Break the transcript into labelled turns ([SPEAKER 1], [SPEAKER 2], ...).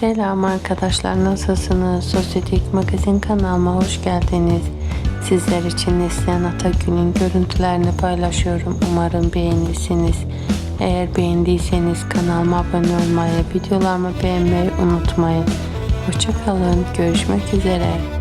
[SPEAKER 1] Selam arkadaşlar nasılsınız? Sosyetik Magazin kanalıma hoş geldiniz. Sizler için Neslihan Atagül'ün görüntülerini paylaşıyorum. Umarım beğenirsiniz. Eğer beğendiyseniz kanalıma abone olmayı, videolarımı beğenmeyi unutmayın. Hoşçakalın. Görüşmek üzere.